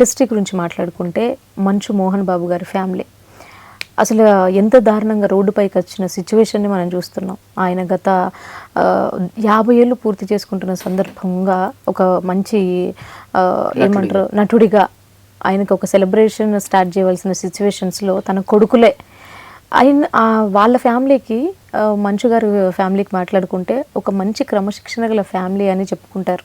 Industry గురించి మాట్లాడుకుంటే మంచు మోహన్ బాబు గారి ఫ్యామిలీ. అసలు ఎంత దారుణంగా రోడ్డుపైకి వచ్చిన సిచ్యువేషన్ని మనం చూస్తున్నాం. ఆయన గత యాభై ఏళ్ళు పూర్తి చేసుకుంటున్న సందర్భంగా ఒక మంచి ఏమంటారు నటుడిగా ఆయనకు ఒక సెలబ్రేషన్ స్టార్ట్ చేయవలసిన సిచ్యువేషన్స్లో తన కొడుకులే ఆయన వాళ్ళ ఫ్యామిలీకి మంచుగారు మంచు ఫ్యామిలీకి మాట్లాడుకుంటే ఒక మంచి క్రమశిక్షణ గల ఫ్యామిలీ అని చెప్పుకుంటారు.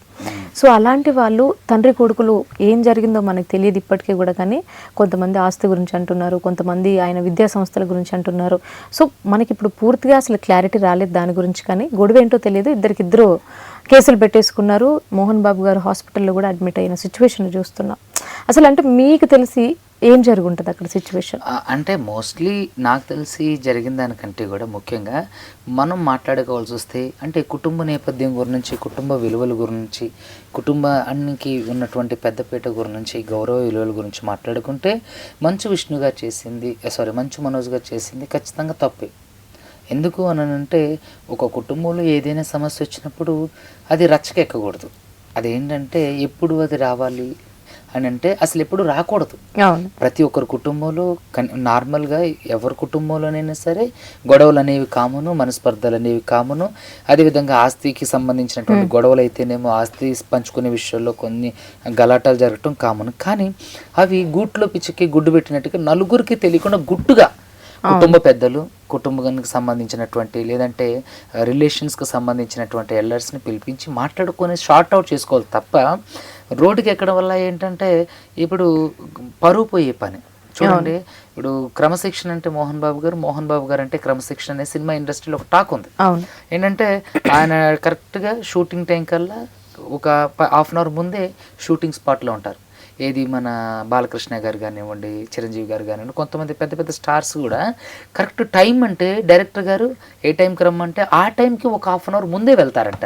సో అలాంటి వాళ్ళు తండ్రి కొడుకులు ఏం జరిగిందో మనకు తెలియదు ఇప్పటికీ కూడా కానీ కొంతమంది ఆస్తి గురించి అంటున్నారు కొంతమంది ఆయన విద్యా సంస్థల గురించి అంటున్నారు. సో మనకి ఇప్పుడు పూర్తిగా అసలు క్లారిటీ రాలేదు దాని గురించి కానీ గొడవ ఏంటో తెలియదు. ఇద్దరికిద్దరు కేసులు పెట్టేసుకున్నారు. మోహన్ బాబు గారు హాస్పిటల్లో కూడా అడ్మిట్ అయిన సిచ్యువేషన్ చూస్తున్నాం. అసలు అంటే మీకు తెలిసి ఏం జరుగుంటుంది అక్కడ సిచ్యువేషన్? అంటే మోస్ట్లీ నాకు తెలిసి జరిగిన దానికంటే కూడా ముఖ్యంగా మనం మాట్లాడుకోవాల్సి వస్తే అంటే కుటుంబ నేపథ్యం గురించి కుటుంబ విలువల గురించి కుటుంబానికి ఉన్నటువంటి పెద్దపీట గురించి గౌరవ విలువల గురించి మాట్లాడుకుంటే మంచు విష్ణు గారు చేసింది సారీ మంచు మనోజ్ గారు చేసింది ఖచ్చితంగా తప్పే. ఎందుకు అని అంటే ఒక కుటుంబంలో ఏదైనా సమస్య వచ్చినప్పుడు అది రచ్చకెక్కకూడదు. అదేంటంటే ఎప్పుడు అది రావాలి అని అంటే అసలు ఎప్పుడు రాకూడదు. ప్రతి ఒక్కరి కుటుంబంలో నార్మల్గా ఎవరి కుటుంబంలోనైనా సరే గొడవలు అనేవి కామను మనస్పర్ధలు అనేవి కామను అదేవిధంగా ఆస్తికి సంబంధించినటువంటి గొడవలు అయితేనేమో ఆస్తి పంచుకునే విషయాల్లో కొన్ని గలాటాలు జరగటం కామన్. కానీ అవి గూట్లో పిచ్చికి గుడ్డు పెట్టినట్టుగా నలుగురికి తెలియకుండా గుట్టుగా కుటుంబ పెద్దలు కుటుంబానికి సంబంధించినటువంటి లేదంటే రిలేషన్స్కి సంబంధించినటువంటి ఎల్లర్స్ని పిలిపించి మాట్లాడుకొని షార్ట్ అవుట్ చేసుకోవాలి తప్ప రోడ్డుకి ఎక్కడం వల్ల ఏంటంటే ఇప్పుడు పరువు పోయే పని. చూడండి ఇప్పుడు క్రమశిక్షణ అంటే మోహన్ బాబు గారు మోహన్ బాబు గారు అంటే క్రమశిక్షణ అనే సినిమా ఇండస్ట్రీలో ఒక టాక్ ఉంది. ఏంటంటే ఆయన కరెక్ట్గా షూటింగ్ టైం కల్లా ఒక హాఫ్ అన్ అవర్ ముందే షూటింగ్ స్పాట్లో ఉంటారు. ఏది మన బాలకృష్ణ గారు కానివ్వండి చిరంజీవి గారు కానివ్వండి కొంతమంది పెద్ద పెద్ద స్టార్స్ కూడా కరెక్ట్ టైం అంటే డైరెక్టర్ గారు ఏ టైంకి రమ్మంటే ఆ టైంకి ఒక హాఫ్ అన్ అవర్ ముందే వెళ్తారంట.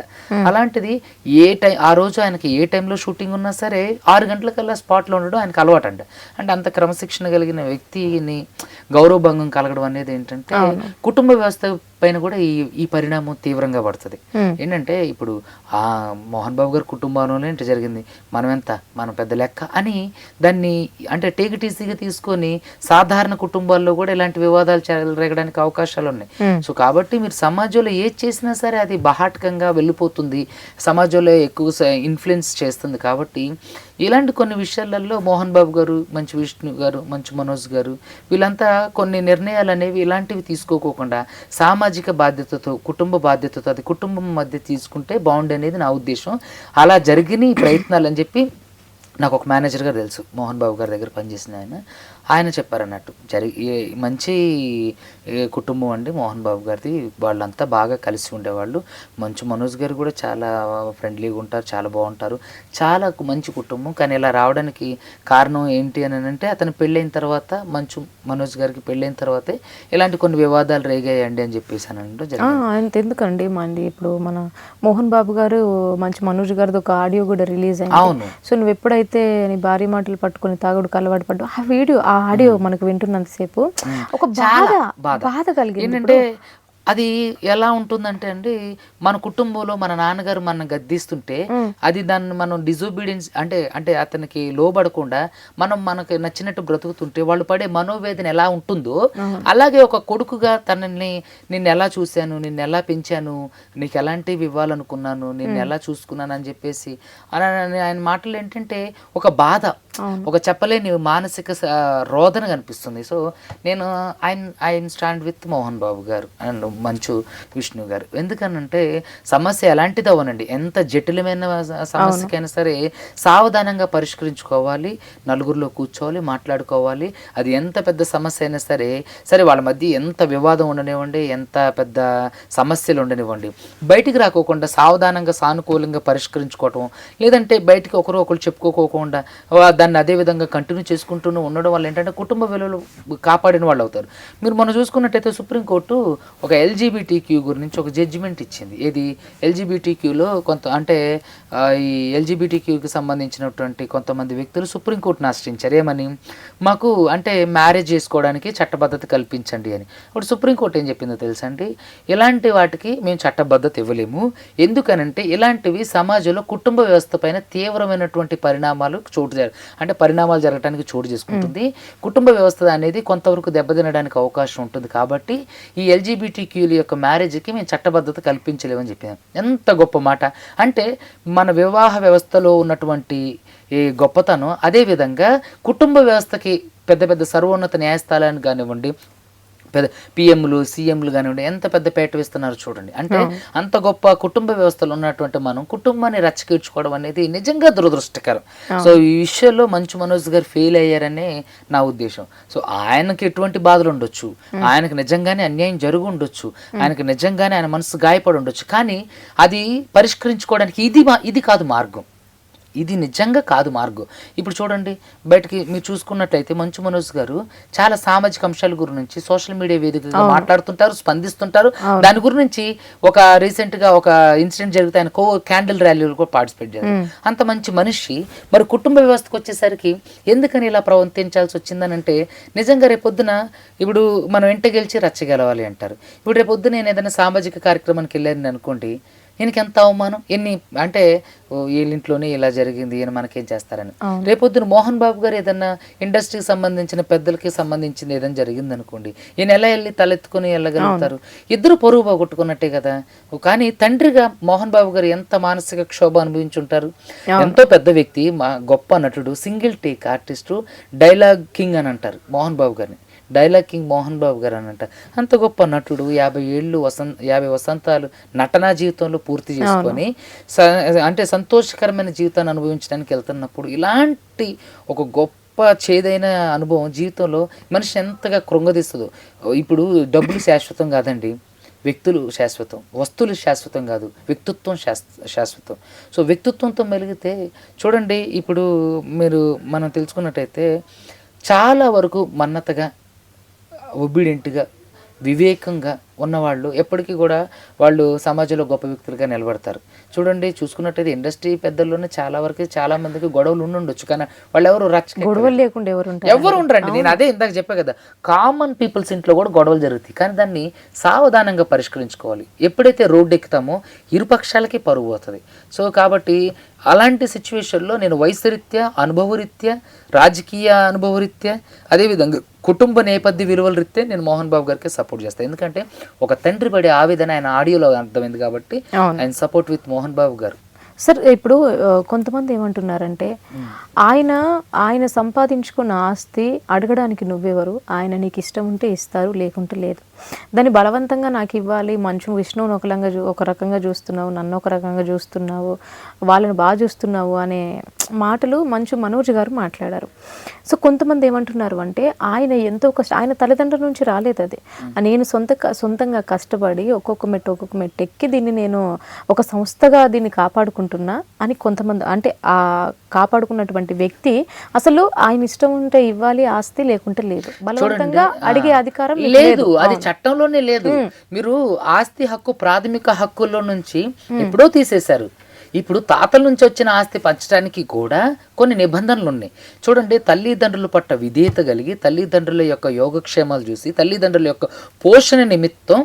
అలాంటిది ఏ టైం ఆ రోజు ఆయనకి ఏ టైంలో షూటింగ్ ఉన్నా సరే ఆరు గంటలకల్లా స్పాట్లో ఉండడం ఆయనకు అలవాటు అంట అంటే అంత క్రమశిక్షణ కలిగిన వ్యక్తిని గౌరవభంగం కలగడం అనేది ఏంటంటే కుటుంబ వ్యవస్థ పైన కూడా ఈ ఈ పరిణామం తీవ్రంగా పడుతుంది. ఏంటంటే ఇప్పుడు ఆ మోహన్ బాబు గారి కుటుంబంలోనే ఇంత జరిగింది. మనం ఎంత మనం పెద్ద లెక్క అని దాన్ని అంటే టేక్ ఇట్ ఈజీగా తీసుకొని సాధారణ కుటుంబాల్లో కూడా ఇలాంటి వివాదాలు చెలరేగడానికి అవకాశాలు ఉన్నాయి. సో కాబట్టి మీరు సమాజంలో ఏది చేసినా సరే అది బహాటకంగా వెళ్ళిపోతుంది. సమాజంలో ఎక్కువ ఇన్ఫ్లుయెన్స్ చేస్తుంది కాబట్టి ఇలాంటి కొన్ని విషయాలలో మోహన్ బాబు గారు మంచి విష్ణు గారు మంచి మనోజ్ గారు వీళ్ళంతా కొన్ని నిర్ణయాలు అనేవి ఇలాంటివి తీసుకోకోకుండా సామాజిక బాధ్యతతో కుటుంబ బాధ్యతతో అది కుటుంబం మధ్య తీసుకుంటే బాగుండే అనేది నా ఉద్దేశం. అలా జరిగిన ఈ ప్రయత్నాలు అని చెప్పి నాకు ఒక మేనేజర్ గారు తెలుసు. మోహన్ బాబు గారి దగ్గర పనిచేసిన ఆయన. ఆయన చెప్పారు అన్నట్టు జరిగి మంచి కుటుంబం అండి మోహన్ బాబు గారిది. వాళ్ళంతా బాగా కలిసి ఉండేవాళ్ళు. మంచు మనోజ్ గారు కూడా చాలా ఫ్రెండ్లీగా ఉంటారు చాలా బాగుంటారు. చాలా మంచి కుటుంబం. కానీ ఇలా రావడానికి కారణం ఏంటి అని అంటే అతను పెళ్ళైన తర్వాత మంచు మనోజ్ గారికి పెళ్ళైన తర్వాతే ఇలాంటి కొన్ని వివాదాలు రేగాయండి అని చెప్పేసి అని ఆయన ఎందుకండి మంది ఇప్పుడు మన మోహన్ బాబు గారు మంచి మనోజ్ గారిది ఒక ఆడియో కూడా రిలీజ్ అయింది. అవును. సో నువ్వు ఎప్పుడైతే నీ భార్య మాటలు పట్టుకొని తాగుడు కలవాటు పడ్డు ఆ వీడియో ఆ ఆడియో మనకు వింటున్నంతసేపు ఒక బాధ బాధ. బాధ కలిగింది. ఏంటంటే అది ఎలా ఉంటుందంటే అండి మన కుటుంబంలో మన నాన్నగారు మన గద్దిస్తుంటే అది దాన్ని మనం డిజోబీడియన్స్ అంటే అంటే అతనికి లోబడకుండా మనం మనకి నచ్చినట్టు బ్రతుకుతుంటే వాళ్ళు పడే మనోవేదన ఎలా ఉంటుందో అలాగే ఒక కొడుకుగా తనని నిన్ను ఎలా చూశాను నిన్ను ఎలా పెంచాను నీకు ఎలాంటివి ఇవ్వాలనుకున్నాను నిన్ను ఎలా చూసుకున్నాను అని చెప్పేసి అలా ఆయన మాటలు ఏంటంటే ఒక బాధ. ఒక చెప్పలేని మానసిక రోదన కనిపిస్తుంది. సో నేను ఆయన ఆయన స్టాండ్ విత్ మోహన్ బాబు గారు అండ్ మంచు విష్ణు గారు. ఎందుకనంటే సమస్య ఎలాంటిది అవనండి ఎంత జటిలమైన సమస్యకైనా సరే సావధానంగా పరిష్కరించుకోవాలి. నలుగురిలో కూర్చోవాలి మాట్లాడుకోవాలి. అది ఎంత పెద్ద సమస్య అయినా సరే సరే వాళ్ళ మధ్య ఎంత వివాదం ఉండనివ్వండి ఎంత పెద్ద సమస్యలు ఉండనివ్వండి. బయటికి రాకోకుండా సావధానంగా సానుకూలంగా పరిష్కరించుకోవటం లేదంటే బయటికి ఒకరు ఒకరు చెప్పుకోకోకుండా వా- దాన్ని అదే విధంగా కంటిన్యూ చేసుకుంటూనే ఉండడం వల్ల ఏంటంటే కుటుంబ విలువలు కాపాడిన వాళ్ళు అవుతారు. మీరు మనం చూసుకున్నట్టయితే సుప్రీంకోర్టు ఒక ఎల్జీబీటీ క్యూ గురించి ఒక జడ్జిమెంట్ ఇచ్చింది. ఏది? ఎల్జీబీటీ క్యూలో కొంత అంటే ఈ ఎల్జీబీటీ క్యూకి సంబంధించినటువంటి కొంతమంది వ్యక్తులు సుప్రీంకోర్టును ఆశ్రయించారు. ఏమని? మాకు అంటే మ్యారేజ్ చేసుకోవడానికి చట్టబద్ధత కల్పించండి అని. ఇప్పుడు సుప్రీంకోర్టు ఏం చెప్పిందో తెలుసా అండి? ఇలాంటి వాటికి మేము చట్టబద్ధత ఇవ్వలేము. ఎందుకనంటే ఇలాంటివి సమాజంలో కుటుంబ వ్యవస్థ పైన తీవ్రమైనటువంటి పరిణామాలు చోటు చేయాలి. అంటే పరిణామాలు జరగడానికి చోటు చేసుకుంటుంది. కుటుంబ వ్యవస్థ అనేది కొంతవరకు దెబ్బతినడానికి అవకాశం ఉంటుంది కాబట్టి ఈ ఎల్జీబీటీ క్యూల యొక్క మ్యారేజ్కి మేము చట్టబద్ధత కల్పించలేమని చెప్పాను. ఎంత గొప్ప మాట. అంటే మన వివాహ వ్యవస్థలో ఉన్నటువంటి ఈ గొప్పతనం అదేవిధంగా కుటుంబ వ్యవస్థకి పెద్ద పెద్ద సర్వోన్నత న్యాయస్థానాన్ని కానివ్వండి పెద్ద పిఎంలు సీఎంలు కానివ్వండి ఎంత పెద్ద పేట వేస్తున్నారు చూడండి. అంటే అంత గొప్ప కుటుంబ వ్యవస్థలో ఉన్నటువంటి మనం కుటుంబాన్ని రచ్చకీడ్చుకోవడం అనేది నిజంగా దురదృష్టకరం. సో ఈ విషయంలో మంచు మనోజ్ గారు ఫెయిల్ అయ్యారనే నా ఉద్దేశం. సో ఆయనకి ఎటువంటి బాధలు ఉండొచ్చు? ఆయనకి నిజంగానే అన్యాయం జరిగి ఉండొచ్చు? ఆయనకి నిజంగానే ఆయన మనసు గాయపడి ఉండొచ్చు? కానీ అది పరిష్కరించుకోవడానికి ఇది ఇది కాదు మార్గం. ఇది నిజంగా కాదు మార్గం. ఇప్పుడు చూడండి బయటికి మీరు చూసుకున్నట్లయితే మంచు మనోజ్ గారు చాలా సామాజిక అంశాల గురించి సోషల్ మీడియా వేదికగా మాట్లాడుతుంటారు స్పందిస్తుంటారు. దాని గురించి ఒక రీసెంట్గా ఒక ఇన్సిడెంట్ జరిగితే ఆయన కో క్యాండిల్ ర్యాలీలో కూడా పార్టిసిపేట్ చేశారు. అంత మంచి మనిషి. మరి కుటుంబ వ్యవస్థకు వచ్చేసరికి ఎందుకని ఇలా ప్రవర్తించాల్సి వచ్చిందని అంటే నిజంగా రేపొద్దున ఇప్పుడు మనం ఇంట గెలిచి రచ్చగలవాలి అంటారు. ఇప్పుడు రేపొద్దున నేను ఏదైనా సామాజిక కార్యక్రమానికి వెళ్ళాను అనుకోండి ఈయనకి ఎంత అవమానం? ఎన్ని అంటే ఓ, వీళ్ళ ఇంట్లోనే ఇలా జరిగింది ఈయన మనకేం చేస్తారని. రేపొద్దున మోహన్ బాబు గారు ఏదన్నా ఇండస్ట్రీకి సంబంధించిన పెద్దలకి సంబంధించింది ఏదైనా జరిగింది అనుకోండి ఈయన ఎలా వెళ్ళి తలెత్తుకుని వెళ్ళగలుగుతారు. ఇద్దరు పొరుగు పోగొట్టుకున్నట్టే కదా. కానీ తండ్రిగా మోహన్ బాబు గారు ఎంత మానసిక క్షోభ అనుభవించుంటారు? ఎంతో పెద్ద వ్యక్తి మా గొప్ప నటుడు single take artist dialogue king అని అంటారు మోహన్ బాబు గారిని. డైలాగ్ కింగ్ మోహన్ బాబు గారు అని అంటారు అంత గొప్ప నటుడు యాభై ఏళ్ళు వసంత యాభై వసంతాలు నటనా జీవితంలో పూర్తి చేసుకొని అంటే సంతోషకరమైన జీవితాన్ని అనుభవించడానికి వెళ్తున్నప్పుడు ఇలాంటి ఒక గొప్ప చేదైన అనుభవం జీవితంలో మనిషి ఎంతగా కృంగదీస్తుందో. ఇప్పుడు డబ్బులు శాశ్వతం కాదండి వ్యక్తులు శాశ్వతం వస్తువులు శాశ్వతం కాదు వ్యక్తిత్వం శాశ్వతం. సో వ్యక్తిత్వంతో మెలిగితే చూడండి ఇప్పుడు మీరు మనం తెలుసుకున్నట్టయితే చాలా వరకు మన్నతగా ఒబీడియంట్గా వివేకంగా ఉన్నవాళ్ళు ఎప్పటికీ కూడా వాళ్ళు సమాజంలో గొప్ప వ్యక్తులుగా నిలబడతారు. చూడండి చూసుకున్నట్టయితే ఇండస్ట్రీ పెద్దల్లోనే చాలా వరకు చాలా మందికి గొడవలు ఉండుండొచ్చు కానీ వాళ్ళు ఎవరు రక్షణ గొడవలు లేకుండా ఎవరు ఎవరు ఉండరండి. నేను అదే ఇందాక చెప్పా కదా కామన్ పీపుల్స్ ఇంట్లో కూడా గొడవలు జరుగుతాయి. కానీ దాన్ని సావధానంగా పరిష్కరించుకోవాలి. ఎప్పుడైతే రోడ్డు ఎక్కుతామో ఇరుపక్షాలకి పరుగు పోతుంది. సో కాబట్టి అలాంటి సిచ్యువేషన్లో నేను వయసురీత్యా అనుభవరీత్యా రాజకీయ అనుభవరీత్యా అదేవిధంగా కుటుంబ నేపథ్య విలువల రీత్యా నేను మోహన్ బాబు గారికి సపోర్ట్ చేస్తాను ఎందుకంటే ఒక తండ్రి పడే ఆవేదన ఆయన ఆడియోలో అర్థమైంది కాబట్టి. ఆయన సపోర్ట్ విత్ మోహన్ బాబు గారు. సార్ ఇప్పుడు కొంతమంది ఏమంటున్నారంటే ఆయన ఆయన సంపాదించుకున్న ఆస్తి అడగడానికి నువ్వెవరు? ఆయన నీకు ఇష్టం ఉంటే ఇస్తారు లేకుంటే లేదు. దాన్ని బలవంతంగా నాకు ఇవ్వాలి. మంచు విష్ణువుని ఒకలంగా ఒక రకంగా చూస్తున్నావు నన్ను ఒక రకంగా చూస్తున్నావు వాళ్ళని బాగా చూస్తున్నావు అనే మాటలు మంచు మనోజ్ గారు మాట్లాడారు. సో కొంతమంది ఏమంటున్నారు అంటే ఆయన ఎంతో కష్ట ఆయన తల్లిదండ్రుల నుంచి రాలేదు అది. నేను సొంత సొంతంగా కష్టపడి ఒక్కొక్క మెట్టు ఒక్కొక్క మెట్టు ఎక్కి దీన్ని నేను ఒక సంస్థగా దీన్ని కాపాడుకుంటున్నా అని కొంతమంది అంటే ఆ కాపాడుకున్నటువంటి వ్యక్తి అసలు ఆయన ఇష్టం ఉంటే ఇవ్వాలి ఆస్తి లేకుంటే లేదు. బలవంతంగా అడిగే అధికారం లేదు అది చట్టంలోనే లేదు. మీరు ఆస్తి హక్కు ప్రాథమిక హక్కుల్లో నుంచి ఎప్పుడో తీసేశారు. ఇప్పుడు తాతల నుంచి వచ్చిన ఆస్తి పంచడానికి కూడా కొన్ని నిబంధనలు ఉన్నాయి చూడండి తల్లిదండ్రుల పట్ల విధేయత కలిగి తల్లిదండ్రుల యొక్క యోగక్షేమాలు చూసి తల్లిదండ్రుల యొక్క పోషణ నిమిత్తం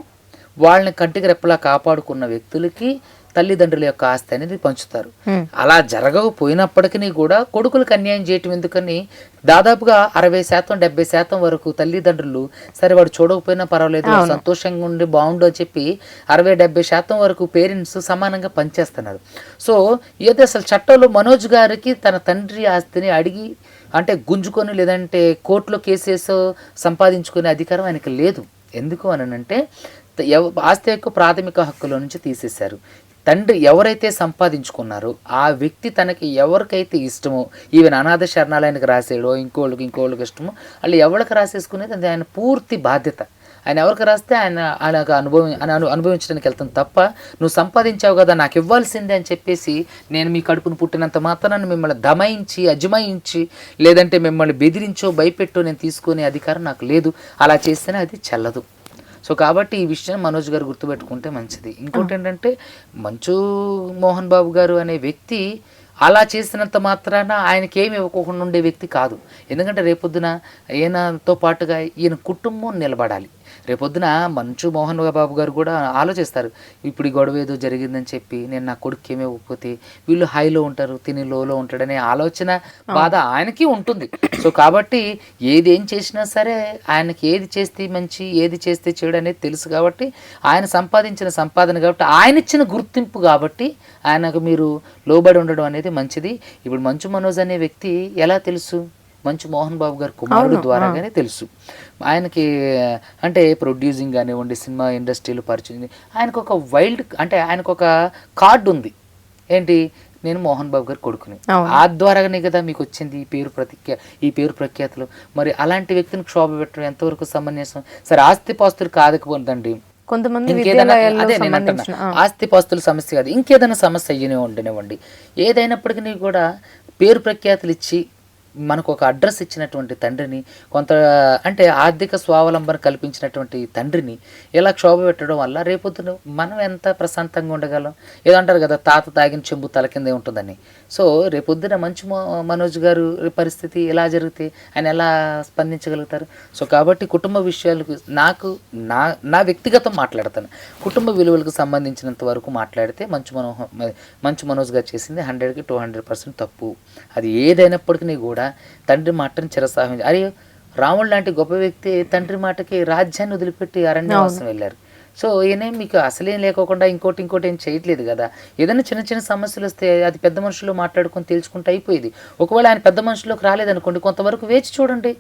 వాళ్ళని కంటికి రెప్పలా కాపాడుకున్న వ్యక్తులకి తల్లిదండ్రుల యొక్క ఆస్తి అనేది పంచుతారు. అలా జరగకపోయినప్పటికీ కూడా కొడుకులకు అన్యాయం చేయటం ఎందుకని దాదాపుగా అరవై శాతం డెబ్బై శాతం వరకు తల్లిదండ్రులు సరే వాడు చూడకపోయినా పర్వాలేదు సంతోషంగా ఉండి బాగుండు అని చెప్పి అరవై డెబ్బై శాతం వరకు పేరెంట్స్ సమానంగా పనిచేస్తున్నారు. సో ఏదో అసలు చట్టంలో మనోజ్ గారికి తన తండ్రి ఆస్తిని అడిగి అంటే గుంజుకొని లేదంటే కోర్టులో కేసేసో సంపాదించుకునే అధికారం ఆయనకి లేదు. ఎందుకు అని అంటే త- ఎవ ఆస్తి యొక్క ప్రాథమిక హక్కుల నుంచి తీసేశారు. తండ్రి ఎవరైతే సంపాదించుకున్నారో ఆ వ్యక్తి తనకి ఎవరికైతే ఇష్టమో ఈవెన్ అనాథ శరణాలయానికి రాసేయడో ఇంకోళ్ళకి ఇంకోళ్ళకి ఇష్టమో వాళ్ళు ఎవరికి రాసేసుకునేది అది ఆయన పూర్తి బాధ్యత. ఆయన ఎవరికి రాస్తే ఆయన ఆయనకు అనుభవం ఆయన అనుభవించడానికి వెళ్తాను తప్ప నువ్వు సంపాదించావు కదా నాకు ఇవ్వాల్సిందే అని చెప్పేసి నేను మీ కడుపును పుట్టినంత మాత్రాన్ని మిమ్మల్ని దమాయించి అజమాయించి లేదంటే మిమ్మల్ని బెదిరించో భయపెట్టో నేను తీసుకునే అధికారం నాకు లేదు. అలా చేస్తేనే అది చల్లదు. సో కాబట్టి ఈ విషయం మనోజ్ గారు గుర్తుపెట్టుకుంటే మంచిది. ఇంకోటి ఏంటంటే మంచు మోహన్ బాబు గారు అనే వ్యక్తి అలా చేసినంత మాత్రాన ఆయనకి ఏమి ఇవ్వకుండా ఉండే వ్యక్తి కాదు. ఎందుకంటే రేపొద్దున ఈయనతో పాటుగా ఈయన కుటుంబం నిలబడాలి. రేపొద్దున మంచు మోహన్ బాబు గారు కూడా ఆలోచిస్తారు. ఇప్పుడు ఈ గొడవ ఏదో జరిగిందని చెప్పి నేను నా కొడుకు ఏమే ఒప్పుకోతే వీళ్ళు హైలో ఉంటారు తిని లోలో ఉంటాడనే ఆలోచన బాధ ఆయనకి ఉంటుంది. సో కాబట్టి ఏది ఏం చేసినా సరే ఆయనకి ఏది చేస్తే మంచి ఏది చేస్తే చెడు అనేది తెలుసు కాబట్టి ఆయన సంపాదించిన సంపాదన కాబట్టి ఆయన ఇచ్చిన గుర్తింపు కాబట్టి ఆయనకు మీరు లోబడి ఉండడం అనేది మంచిది. ఇప్పుడు మంచు మనోజ్ అనే వ్యక్తి ఎలా తెలుసు? మంచు మోహన్ బాబు గారి కుమారుడు ద్వారాగానే తెలుసు. ఆయనకి అంటే ప్రొడ్యూసింగ్ కానివ్వండి సినిమా ఇండస్ట్రీలో పరిచయం ఆయనకు ఒక వైల్డ్ అంటే ఆయనకు ఒక కార్డు ఉంది. ఏంటి? నేను మోహన్ బాబు గారి కొడుకుని. ఆ ద్వారానే కదా మీకు వచ్చింది ఈ పేరు ప్రతిక్య ఈ పేరు ప్రఖ్యాతులు. మరి అలాంటి వ్యక్తిని క్షోభ పెట్టడం ఎంతవరకు సమంజసం? సరే ఆస్తి పాస్తులు కాదకపోతుందండి కొంతమంది అదే నేను అంటున్నా. సమస్య కాదు. ఇంకేదైనా సమస్య అయ్యనే ఉండనివ్వండి. ఏదైనప్పటికీ కూడా పేరు ప్రఖ్యాతులు ఇచ్చి మనకు ఒక అడ్రస్ ఇచ్చినటువంటి తండ్రిని కొంత అంటే ఆర్థిక స్వావలంబన కల్పించినటువంటి తండ్రిని ఇలా క్షోభ పెట్టడం వల్ల రేపొద్దున మనం ఎంత ప్రశాంతంగా ఉండగలం? ఏదో అంటారు కదా తాత తాగిన చెంబు తల కిందే ఉంటుందని. సో రేపొద్దున మంచు మో- మనోజ్ గారు పరిస్థితి ఎలా జరిగితే ఆయన ఎలా స్పందించగలుగుతారు? సో కాబట్టి కుటుంబ విషయాలకు నాకు నా నా వ్యక్తిగతం మాట్లాడతాను. కుటుంబ విలువలకు సంబంధించినంత వరకు మాట్లాడితే మంచు మనోహ మంచు మనోజ్ గారు చేసింది హండ్రెడ్కి టూ హండ్రెడ్ పర్సెంట్ తప్పు. అది ఏదైనప్పటికీ కూడా తండ్రి మాటను చిరసాహం అరే రాముడు లాంటి గొప్ప వ్యక్తి తండ్రి మాటకి రాజ్యాన్ని వదిలిపెట్టి అరణ్యవాసం వెళ్ళారు. సో ఈయన మీకు అసలేం లేకోకుండా ఇంకోటి ఇంకోటి ఏం చేయట్లేదు కదా? ఏదైనా చిన్న చిన్న సమస్యలు వస్తే అది పెద్ద మనుషులు మాట్లాడుకొని తెలుసుకుంటే అయిపోయేది. ఒకవేళ ఆయన పెద్ద మనుషులకు రాలేదనుకోండి కొంతవరకు వేచి చూడండి.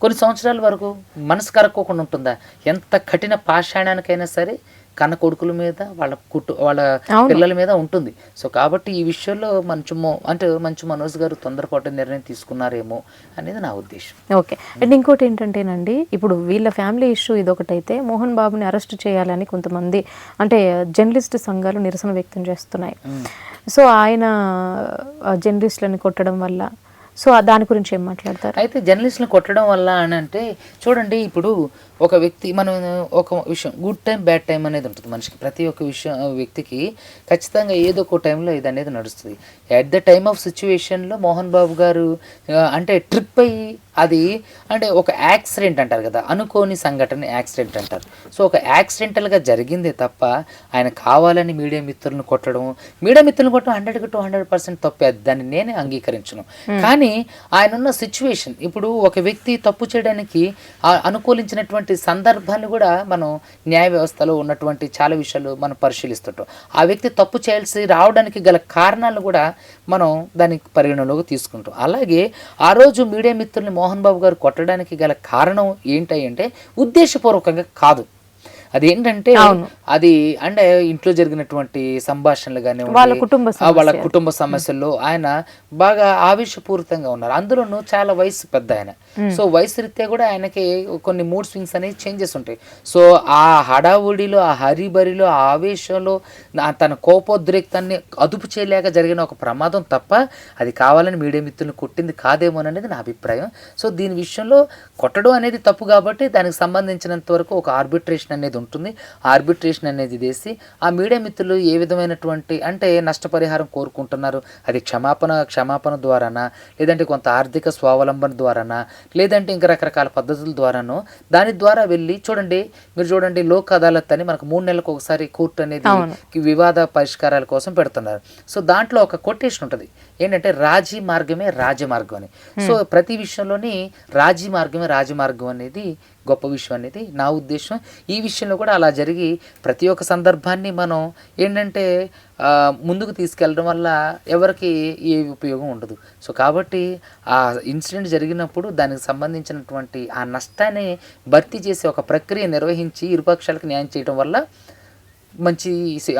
కొన్ని సంవత్సరాల వరకు మనసు కరక్కోకుండా ఉంటుందా? ఎంత కఠిన పాషాణానికైనా సరే కన్న కొడుకుల మీద వాళ్ళ కుటు వాళ్ళ. పిల్లల మీద ఉంటుంది. సో కాబట్టి ఈ విషయంలో మంచు మో- అంటే మంచు మనోజ్ గారు తొందరపాటు నిర్ణయం తీసుకున్నారేమో అనేది నా ఉద్దేశం. ఓకే. అండ్ ఇంకోటి ఏంటంటేనండి ఇప్పుడు వీళ్ళ ఫ్యామిలీ ఇష్యూ ఇదొకటైతే మోహన్ బాబుని అరెస్ట్ చేయాలని కొంతమంది అంటే జర్నలిస్ట్ సంఘాలు నిరసన వ్యక్తం చేస్తున్నాయి. సో ఆయన జర్నలిస్టులను కొట్టడం వల్ల సో దాని గురించి ఏం మాట్లాడతారు? అయితే జర్నలిస్టులను కొట్టడం వల్ల అని అంటే చూడండి ఇప్పుడు ఒక వ్యక్తి మనం ఒక విషయం గుడ్ టైం బ్యాడ్ టైం అనేది ఉంటుంది మనిషికి. ప్రతి ఒక్క విషయం వ్యక్తికి ఖచ్చితంగా ఏదో ఒక టైంలో ఇది అనేది నడుస్తుంది. ఎట్ ద టైమ్ ఆఫ్ సిచ్యువేషన్లో మోహన్ బాబు గారు అంటే ట్రిప్ అయ్యి అది అంటే ఒక యాక్సిడెంట్ అంటారు కదా అనుకోని సంఘటన యాక్సిడెంట్ అంటారు. సో ఒక యాక్సిడెంటల్గా జరిగిందే తప్ప ఆయన కావాలని మీడియా మిత్రులను కొట్టడం మీడియా మిత్రులను కొట్టడం హండ్రెడ్కి టూ హండ్రెడ్ పర్సెంట్ తప్పే దాన్ని నేనే అంగీకరించను. కానీ ఆయన ఉన్న సిచ్యువేషన్ ఇప్పుడు ఒక వ్యక్తి తప్పు చేయడానికి అనుకూలించినటువంటి సందర్భాన్ని కూడా మనం న్యాయ వ్యవస్థలో ఉన్నటువంటి చాలా విషయాలు మనం పరిశీలిస్తుంటాం. ఆ వ్యక్తి తప్పు చేయాల్సి రావడానికి గల కారణాలను కూడా మనం దానికి పరిగణలోకి తీసుకుంటాం. అలాగే ఆ రోజు మీడియా మిత్రుల్ని మోహన్ బాబు గారు కొట్టడానికి గల కారణం ఏంటి అంటే ఉద్దేశపూర్వకంగా కాదు. అదేంటంటే అవును. అది అంటే ఇంట్లో జరిగినటువంటి సంభాషణలు కానివ్వండి వాళ్ళ కుటుంబ వాళ్ళ కుటుంబ సమస్యల్లో ఆయన బాగా ఆవేశపూరితంగా ఉన్నారు. అందులోనూ చాలా వయసు పెద్ద ఆయన. సో వయసు రీత్యా కూడా ఆయనకి కొన్ని మూడ్ స్వింగ్స్ అనేవి చేంజెస్ ఉంటాయి. సో ఆ హడావుడిలో ఆ హరిబరిలో ఆ ఆవేశంలో తన కోపోద్రేక్తాన్ని అదుపు చేయలేక జరిగిన ఒక ప్రమాదం తప్ప అది కావాలని మీడియా మిత్రులను కొట్టింది కాదేమో అనేది నా అభిప్రాయం. సో దీని విషయంలో కొట్టడం అనేది తప్పు కాబట్టి దానికి సంబంధించినంత వరకు ఒక ఆర్బిట్రేషన్ అనేది ఉంటుంది. ఆర్బిట్రేషన్ అనేది చేసి ఆ మీడియా మిత్రులు ఏ విధమైనటువంటి అంటే నష్టపరిహారం కోరుకుంటున్నారు? అది క్షమాపణ క్షమాపణ ద్వారానా? లేదంటే కొంత ఆర్థిక స్వావలంబన ద్వారానా? లేదంటే ఇంకా రకరకాల పద్ధతుల ద్వారానో? దాని ద్వారా వెళ్ళి చూడండి. మీరు చూడండి లోక్ అదాలత్ అని మనకు మూడు నెలలకు ఒకసారి కోర్టు అనేది వివాద పరిష్కారాల కోసం పెడుతున్నారు. సో దాంట్లో ఒక కొటేషన్ ఉంటుంది. ఏంటంటే రాజీ మార్గమే రాజమార్గం అని. సో ప్రతి విషయంలోని రాజీ మార్గమే రాజమార్గం అనేది గొప్ప విషయం అనేది నా ఉద్దేశం. ఈ విషయంలో కూడా అలా జరిగి ప్రతి ఒక్క సందర్భాన్ని మనం ఏంటంటే ముందుకు తీసుకెళ్ళడం వల్ల ఎవరికి ఏ ఉపయోగం ఉండదు. సో కాబట్టి ఆ ఇన్సిడెంట్ జరిగినప్పుడు దానికి సంబంధించినటువంటి ఆ నష్టాన్ని భర్తీ చేసే ఒక ప్రక్రియ నిర్వహించి ఇరుపక్షాలకు న్యాయం చేయడం వల్ల మంచి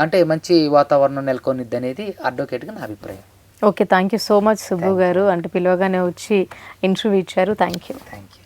అంటే మంచి వాతావరణం నెలకొనిద్ది అనేది అడ్వకేట్గా నా అభిప్రాయం. Okay thank you so much Subbu garu. అంటే పిలవగానే వచ్చి ఇంటర్వ్యూ ఇచ్చారు. Thank you thank you